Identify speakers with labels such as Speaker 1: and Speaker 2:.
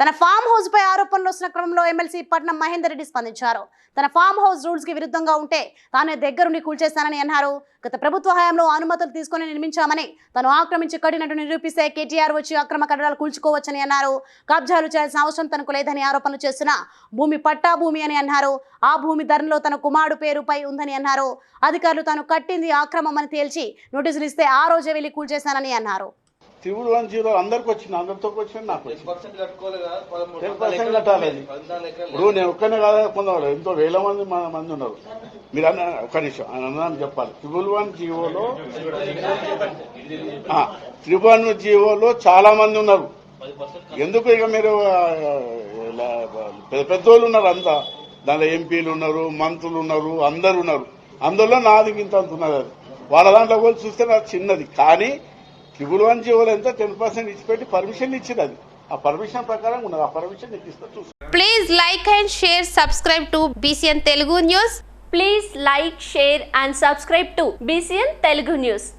Speaker 1: తన farm house పై ఆరోపణలు వస్తున్న క్రమంలో ఎమ్మెల్సీ పట్నం మహేందర్ రెడ్డి స్పందించారు. తన ఫామ్ హౌస్ రూల్స్కి విరుద్ధంగా ఉంటే తానే దగ్గరుండి కూల్చేస్తానని అన్నారు. గత ప్రభుత్వ హయాంలో అనుమతులు తీసుకుని నిర్మించామని తను ఆక్రమించి కట్టినట్టు నిరూపిస్తే కేటీఆర్ వచ్చి అక్రమ కట్టడాలు కూల్చుకోవచ్చని అన్నారు. కబ్జాలు చేయాల్సిన అవసరం తనకు లేదని ఆరోపణలు చేస్తున్న భూమి పట్టా భూమి అని అన్నారు. ఆ భూమి ధరలో తన కుమారుడు పేరుపై ఉందని అన్నారు. అధికారులు తాను కట్టింది ఆక్రమం అని తేల్చి నోటీసులు ఇస్తే ఆ రోజే వెళ్ళి కూల్చేశానని అన్నారు.
Speaker 2: త్రిబుల్ వన్ జీరో అందరికి వచ్చింది అందరితో వచ్చింది నాకు టెన్ పర్సెంట్ కట్టాలి. అది. ఇప్పుడు నేను ఒక్కనే కాదా కొందరు ఎంతో వేల మంది మంది ఉన్నారు. మీరు అన్న ఒక్క నిమిషం అన్నదాన్ని చెప్పాలి. త్రిబుల్ వన్ జీవోలో త్రిబుల్ వన్ జీవోలో చాలా మంది ఉన్నారు. ఎందుకు ఇక మీరు పెద్ద పెద్దోళ్ళు ఉన్నారు అంతా. దాంట్లో ఎంపీలు ఉన్నారు మంత్రులు ఉన్నారు అందరు ఉన్నారు. అందులో నాది ఇంత అంత ఉన్నది. అది వాళ్ళ దాంట్లో పోయి చూస్తే నాకు చిన్నది. కానీ త్రిబుల్ వన్ జీవోలు ఎంత టెన్ పర్సెంట్ ఇచ్చి పెట్టి పర్మిషన్ ఇచ్చింది అది. ఆ పర్మిషన్ ప్రకారం ఉన్నది. ఆ permission
Speaker 3: please like and share subscribe to BCN Telugu news
Speaker 4: please like share and subscribe to BCN Telugu news